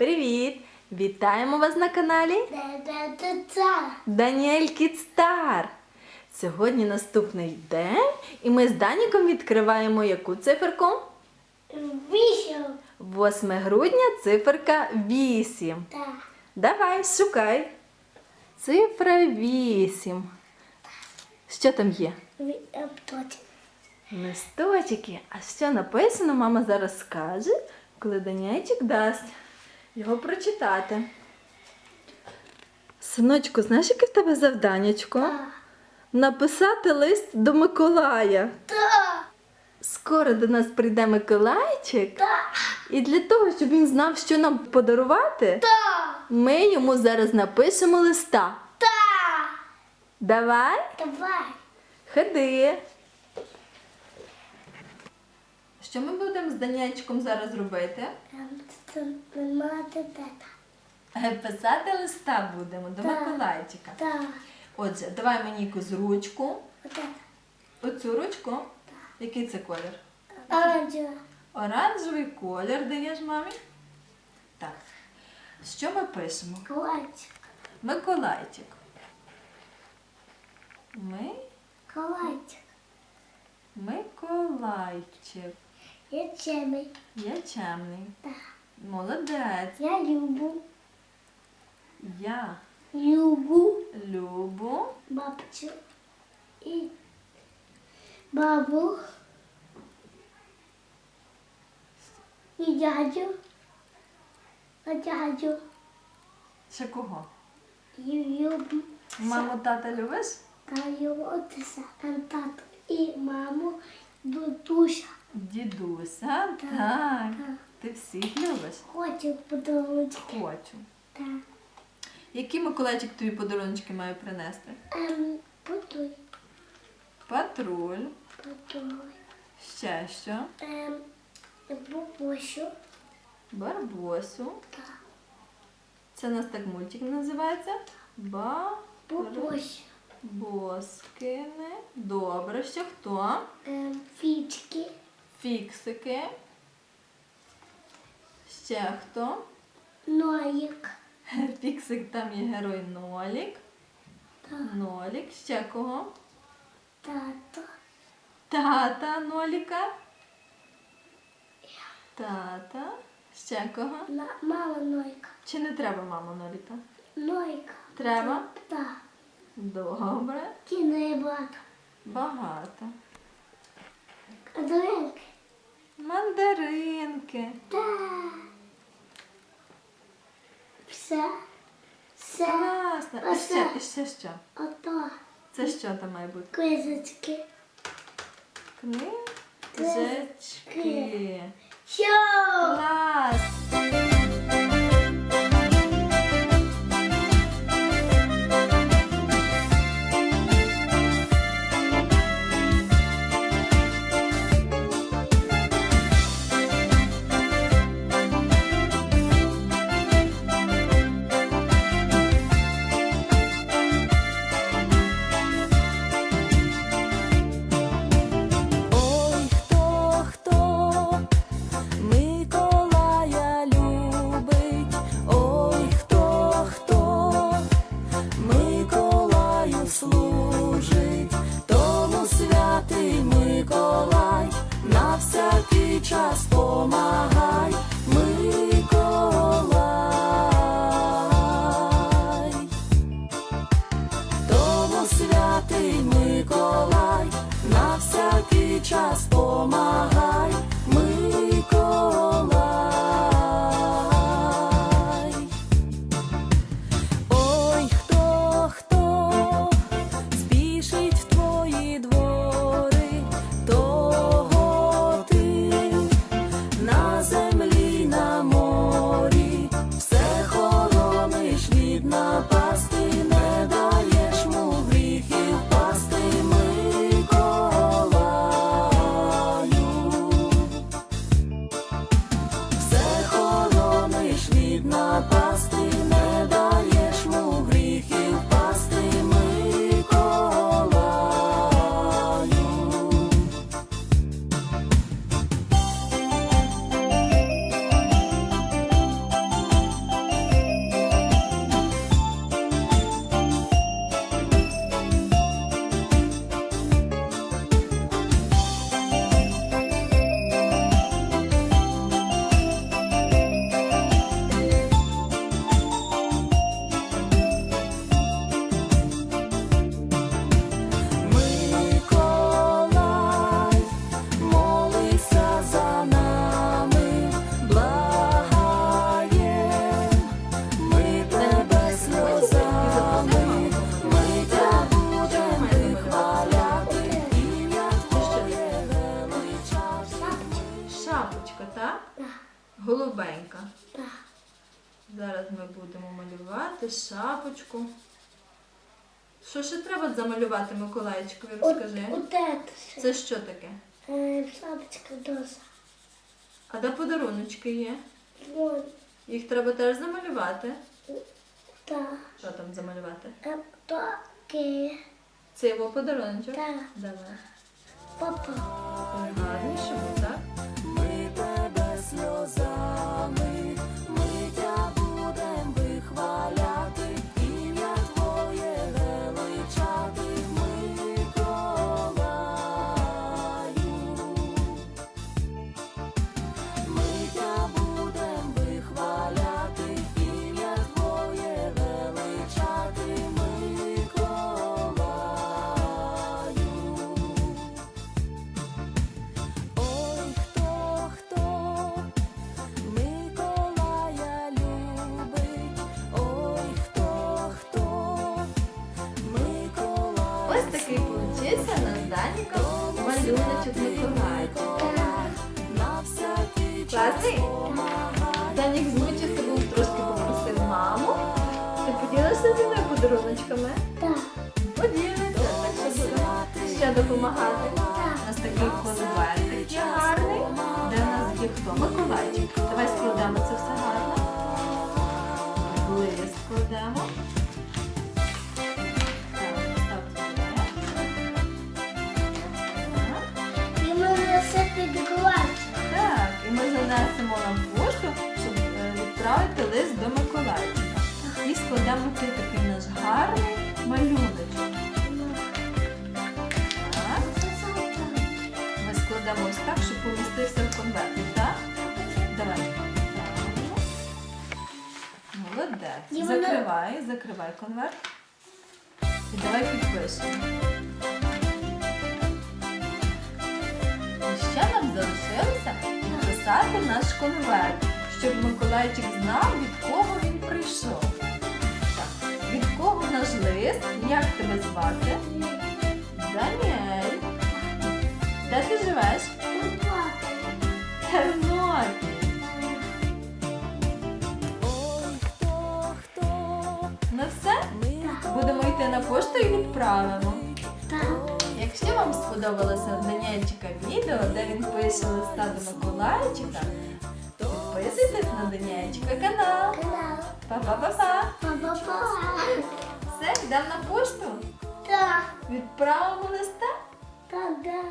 Привіт! Вітаємо вас на каналі Даніель Кідстар. Сьогодні наступний день, і ми з Даніком відкриваємо яку циферку? Вийшов. 8 грудня циферка 8. Да. Давай, шукай. Цифра 8. Що там є? Листочки. А що написано, мама зараз скаже, коли Данячик дасть його прочитати. Синочку, знаєш, яке в тебе завданнячко? Да. Написати лист до Миколая. Да. Скоро до нас прийде Миколайчик, Да. і для того, щоб він знав, що нам подарувати, Да. ми йому зараз напишемо листа. Да. Давай, Давай. ходи. Що ми будемо з Данячком зараз робити? Нема тета. Е, Писати листа будемо до Так. Миколайчика. Да. Отже, давай мені якусь ручку. Вот. Оцю ручку. Який це колір? Оранжево. Оранжевий колір даєш мамі. Так. Що ми пишемо? Калачик. Миколайчик. Ми Калачик. Миколайчик. Я чемий. Я чемний. Да. Молодець. Я люблю. Я Люблю любу бабцю. І бабу. І дядю. А дядю. ще кого? І люблю. Маму тата любиш? Та його отця, тату і маму, дудуся. Дідуся. Так. Так. Ти всіх любиш? Хочу подарунки. Хочу. Так. Який Миколайчик тобі подарунки має принести? Ем, подуй, Патруль. подуй. Ще що? Ем, бабусю. Барбосу. Так. Це у нас так мультик називається. Бабусю. Барбоскини. Добре, ще хто? Ем, фічки. Фіксики. Ще хто? Ноїк. Фіксик там є герой Нолік. Так. Нолік. Ще кого? Тато. Тата Ноліка. Тата. Ще кого? На, мама Нойка. Чи не треба мама Ноліка? Нойка. Треба? Так. Добре. Кіне багато. Багато. Адренки. Мандаринки. Так. Все. Це. Класно. І ще, і ще що? Ото. Це що там має бути? Кизочки. Книжечки. Що? Клас! Час помагай, Голубенька. Так. Зараз ми будемо малювати шапочку. Що ще треба замалювати, Миколайчикові, розкажи. от це. Це що таке? Е, Шапочка доса. А де подаруночки є? Вон. Їх треба теж замалювати. Так. Що там замалювати? Е, Таке. Це його подаруночок? Так. Давай. Папа. Гарні, щоб так? Даніка малюночок всякий Класний? Данік змучився, був трошки попросив маму. Ти поділишся зі мною подаруночками? Так. Поділися, так що буде ще допомагати. У нас такий конвертик гарний, де в нас є хто? Миколайчик. Давай складемо це все гарно. Лист складемо. Відправити лист до Миколайчика. І складемо цей такий наш гарний малюночок. Так. Ми складемо ось так, щоб помістився в конверті, так? Давай. Так. Молодець. Закривай, закривай конверт. І давай підпишемо. І ще нам залишилося підписати наш конверт, щоб Миколайчик знав, від кого він прийшов. Так, від кого наш лист? Як тебе звати? Даніель. Де ти живеш? Тернопіль. Ой, хто, хто Ну все, будемо йти на пошту і відправимо. Якщо вам сподобалося Даніельчика відео, де він пише листа до Миколайчика, підписуйтесь на Даніельчика канал. Па-па-па-па. Па-па-па. Все, йдемо на пошту. Так. Відправимо листа. Так, да.